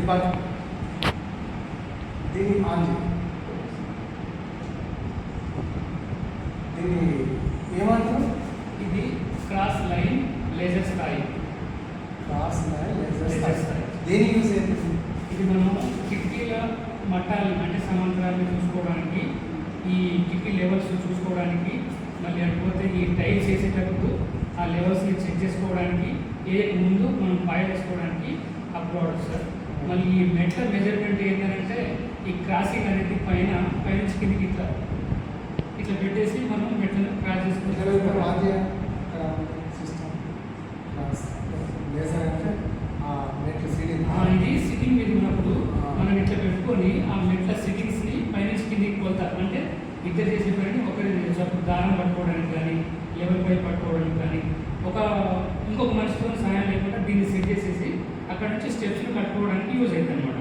Depart దీన్ని on దీన్ని ఏమంటారు ఇది క్రాస్ లైన్ లేజర్ స్థాయి క్రాస్ లైన్ లేజర్ స్థాయి. దేనికి యూజ్ అవుతుంది ఇది మనం కిటికీల మట్టాలు అంటే సమాంతరాన్ని చూసుకోవడానికి ఈ కిటికీ లెవెల్స్ చూసుకోవడానికి మళ్ళీ అటుపోతే ఈ టైల్స్ వేసేటప్పుడు ఆ లెవెల్స్ని చెక్ చేసుకోవడానికి ఏ ముందు మనం పాయ వేసుకోవడానికి ఆ ప్రోడక్ట్ సార్. మళ్ళీ ఈ మెట్ల మెజర్మెంట్ ఏంటంటే ఈ క్రాసింగ్ అనేది పైన పైన కిందికి ఇట్లా ఇట్లా పెట్టేసి మనం మెట్లను క్రాస్ చేసుకుంటాం. ఇది సిట్టింగ్ మీద ఉన్నప్పుడు మనం ఇట్లా పెట్టుకొని ఆ మెట్ల సిట్టింగ్స్ని పైనుంచి కిందికి పోతారు అంటే ఇద్దరు చేసే పని ఒకరి దారం పట్టుకోవడానికి కానీ లెవెల్ పై పట్టుకోవడానికి కానీ. ఒక ఇంకొక మనిషితో సహాయం లేకుండా స్టెప్స్ని కట్టుకోవడానికి యూజ్ అవుతుంది అనమాట